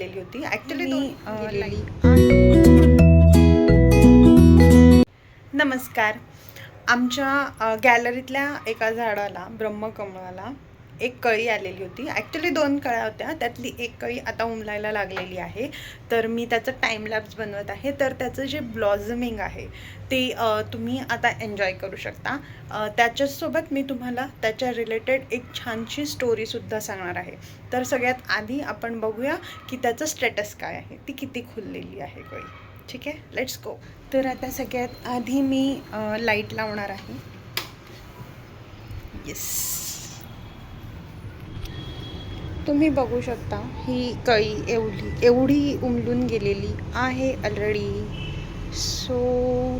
आलेली होती. ॲक्च्युली अ, गेलेली. नमस्कार. आमच्या गॅलरीतल्या एका झाडाला ब्रह्मकमळाला एक कळी आलेली होती. ॲक्च्युली दोन कळ्या होत्या. त्यातली एक कळी आता उमलायला लागलेली आहे. तर मी त्याचं टाईम लॅब्स बनवत आहे. तर त्याचं जे ब्लॉझमिंग आहे ते तुम्ही आता एन्जॉय करू शकता. त्याच्यासोबत मी तुम्हाला त्याच्या रिलेटेड एक छानशी स्टोरीसुद्धा सांगणार आहे. तर सगळ्यात आधी आपण बघूया की त्याचं स्टेटस काय आहे. ती किती खुललेली आहे कळी. ठीक आहे? लेट्स गो तर आता सगळ्यात आधी मी लाइट लावणार आहे. येस तुम्ही बघू शकता ही कळी एवढी एवढी उमलून गेलेली आहे already so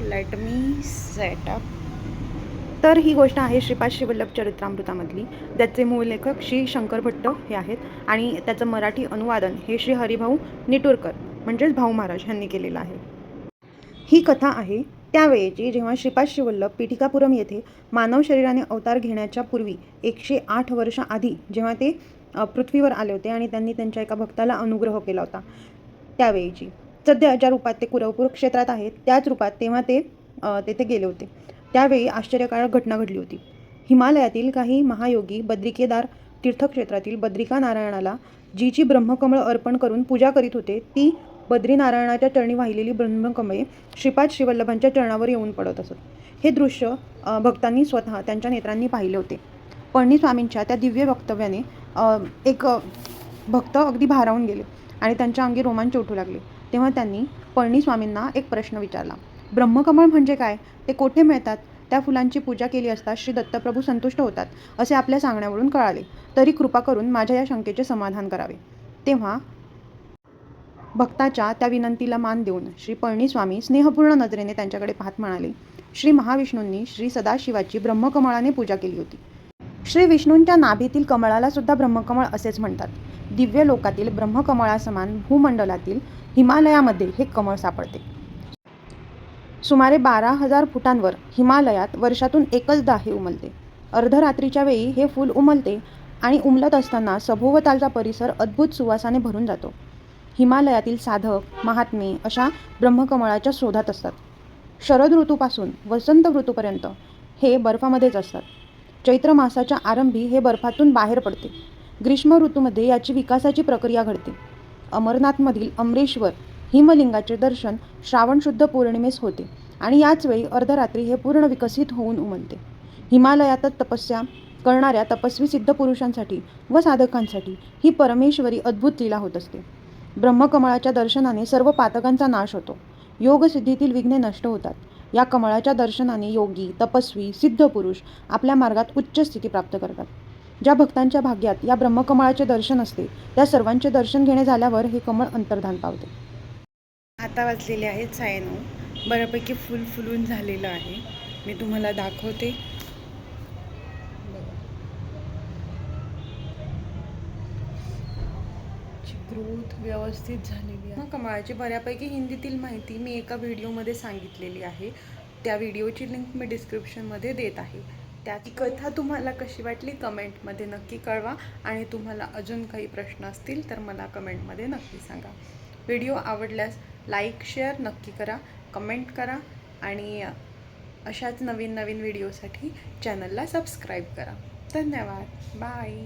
let me set up तर ही गोष्ट आहे श्रीपाद श्रीवल्लभ चरित्रामृतामधली. ज्याचे मूळ लेखक श्री शंकर भट्ट हे आहेत आणि त्याचं मराठी अनुवादन हे श्री हरिभाऊ निटूरकर म्हणजेच भाऊ महाराज यांनी केलेलं आहे. ही कथा आहे त्यावेळेची जेव्हा श्रीपाद श्रीवल्लभ पीठिकापुरम येथे मानव शरीराने अवतार घेण्याच्या पूर्वी एकशे आठ वर्ष आधी जेव्हा ते पृथ्वीवर आले होते आणि त्यांनी त्यांच्या एका भक्ताला अनुग्रह केला होता त्यावेळीची. सध्या ज्या रूपात ते कुरवपूर क्षेत्रात आहेत त्याच रूपात तेव्हा ते तेथे गेले होते. त्यावेळी आश्चर्यकारक घटना घडली होती. हिमालयातील काही महायोगी बद्रिकेदार तीर्थक्षेत्रातील बद्रिका नारायणाला जी जी ब्रह्मकमळ अर्पण करून पूजा करीत होते ती बद्रीनारायणाच्या चरणी वाहिलेली ब्रह्मकमळे श्रीपाद श्रीवल्लभांच्या चरणावर येऊन पडत असत. हे दृश्य भक्तांनी स्वतः त्यांच्या नेत्रांनी पाहिले होते. पळणीस्वामींच्या त्या दिव्य वक्तव्याने एक भक्त अगदी भारावून गेले आणि त्यांच्या अंगी रोमांच उठू लागले. तेव्हा त्यांनी पळणीस्वामींना एक प्रश्न विचारला. ब्रह्मकमळ म्हणजे काय? ते कोठे मिळतात? त्या फुलांची पूजा केली असता श्री दत्तप्रभू संतुष्ट होतात असे आपल्या सांगण्यावरून कळाले. तरी कृपा करून माझ्या या शंकेचे समाधान करावे. तेव्हा भक्ताच्या त्या विनंतीला मान देऊन श्री पळणीस्वामी स्नेहपूर्ण नजरेने त्यांच्याकडे पाहत म्हणाले श्री महाविष्णूंनी श्री सदाशिवाची ब्रह्मकमळाने पूजा केली होती. श्री विष्णूंच्या नाभीतील कमळाला सुद्धा ब्रह्मकमळ असेच म्हणतात. दिव्य लोकातील ब्रह्मकमळासमान भूमंडलातील हिमालयामध्ये हे कमळ सापडते. सुमारे बारा हजार फुटांवर हिमालयात वर्षातून एकचदा हे उमलते. अर्धरात्रीच्या वेळी हे फूल उमलते आणि उमलत असताना सभोवतालचा परिसर अद्भुत सुवासाने भरून जातो. हिमालयातील साधक महात्मे अशा ब्रह्मकमळाच्या शोधात असतात. शरद ऋतूपासून वसंत ऋतूपर्यंत हे बर्फामध्येच असतात. चैत्र मासाच्या आरंभी हे बर्फातून बाहेर पडते. ग्रीष्म ऋतूमध्ये याची विकासाची प्रक्रिया घडते. अमरनाथमधील अमरेश्वर हिमलिंगाचे दर्शन श्रावण शुद्ध पौर्णिमेस होते आणि याच वेळी अर्धरात्री हे पूर्ण विकसित होऊन उमलते. हिमालयातच तपस्या करणाऱ्या तपस्वी सिद्ध पुरुषांसाठी व साधकांसाठी ही परमेश्वरी अद्भुत लीला होत असते. ब्रह्मकमळाच्या दर्शनाने सर्व पातकांचा नाश होतो. योगसिद्धीतील विघ्ने नष्ट होतात. या कमळाच्या दर्शनाने योगी तपस्वी सिद्ध पुरुष आपल्या मार्गात उच्च स्थिती प्राप्त करतात. ज्या भक्तांच्या भाग्यात या ब्रह्मकमळाचे दर्शन असते त्या सर्वांचे दर्शन घेणे झाल्यावर हे कमळ अंतर्धान पावते. आता वाचलेले आहेत सायनो. बऱ्यापैकी फुल फुलून झालेलं आहे. मी तुम्हाला दाखवते. ग्रोथ व्यवस्थित झालेली आहे. हो कमळाची बऱ्यापैकी हिंदीतील माहिती मी एका व्हिडिओमध्ये सांगितलेली आहे. त्या व्हिडिओची लिंक मी डिस्क्रिप्शनमध्ये देत आहे. त्याची कथा तुम्हाला कशी वाटली कमेंटमध्ये नक्की कळवा आणि तुम्हाला अजून काही प्रश्न असतील तर मला कमेंटमध्ये नक्की सांगा. व्हिडिओ आवडल्यास लाईक शेअर नक्की करा कमेंट करा आणि अशाच नवीन नवीन व्हिडिओसाठी चॅनलला सबस्क्राईब करा. धन्यवाद. बाय.